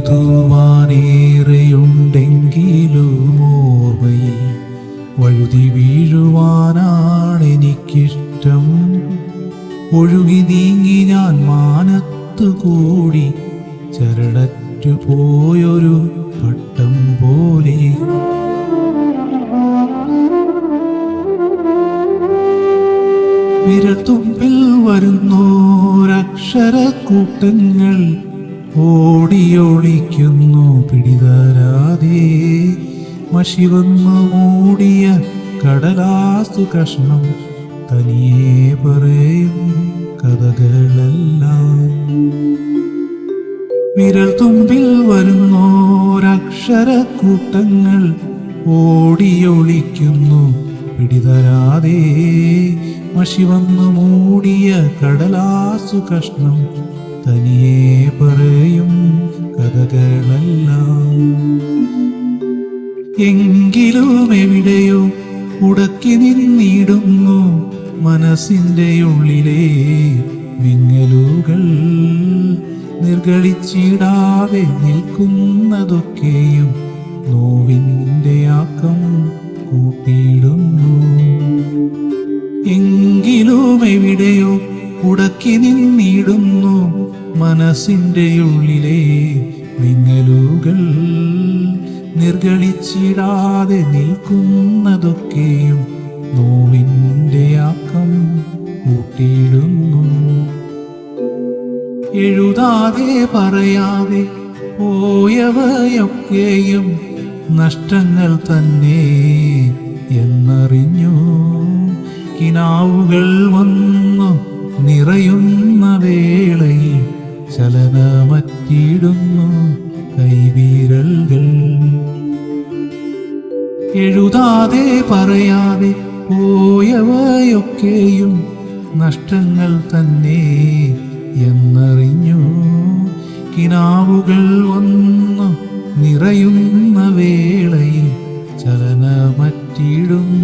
എഴുതുവാനേറെയുണ്ടെങ്കിലും ഓർമ്മയിൽ വഴുതി വീഴുവാനാണെനിക്കിഷ്ടം ഒഴുകി നീങ്ങി ഞാൻ മാനത്തു കൂടി ചരടറ്റു പോയൊരു പട്ടം പോലെ. വിരത്തുമ്പിൽ വരുന്നോരക്ഷരക്കൂട്ടങ്ങൾ ഓടിയൊളിക്കുന്നു പിടിതരാതെ. മഷി വന്നു മൂടിയ കടലാസു കഷ്ണം തനിയെ പറയും കഥകളെല്ലാം. വിരൽ തുമ്പിൽ വരുന്നോരക്ഷരക്കൂട്ടങ്ങൾ ഓടിയൊളിക്കുന്നു പിടിതരാതെ. മഷി വന്നു മൂടിയ കടലാസു കഷ്ണം എങ്കിലും എവിടെയോ ഉടക്കി നിന്നിടുന്നു മനസ്സിന്റെ ഉള്ളിലെ വിങ്ങലുകൾ. നിർഗളിച്ചിടാതെ നിൽക്കുന്നതൊക്കെയും നോവിന്റെ ആക്കം കൂട്ടിയിടുന്നു. എങ്കിലും എവിടെയോ ഉടക്കി നിന്നിടുന്നു മനസ്സിന്റെ ഉള്ളിലെ വിങ്ങലുകൾ. നിർഗളിച്ചിടാതെ നിൽക്കുന്നതൊക്കെയും നോവിന്റെ ആക്കം കൂട്ടിയിടുന്നു എഴുതാതെ പറയാതെ പോയവയൊക്കെയും നഷ്ടങ്ങൾ തന്നെ എന്നറിഞ്ഞു. കിനാവുകൾ വന്നു നിറയുന്ന വേളയിൽ ചലനമറ്റിടുന്നു കൈവിരൽകൾ. എഴുതാതെ പറയാതെ പോയവയൊക്കെയും നഷ്ടങ്ങൾ തന്നെ എന്നറിഞ്ഞു. കിനാവുകൾ വന്ന് നിറയുന്ന വേളയിൽ ചലനമറ്റിടും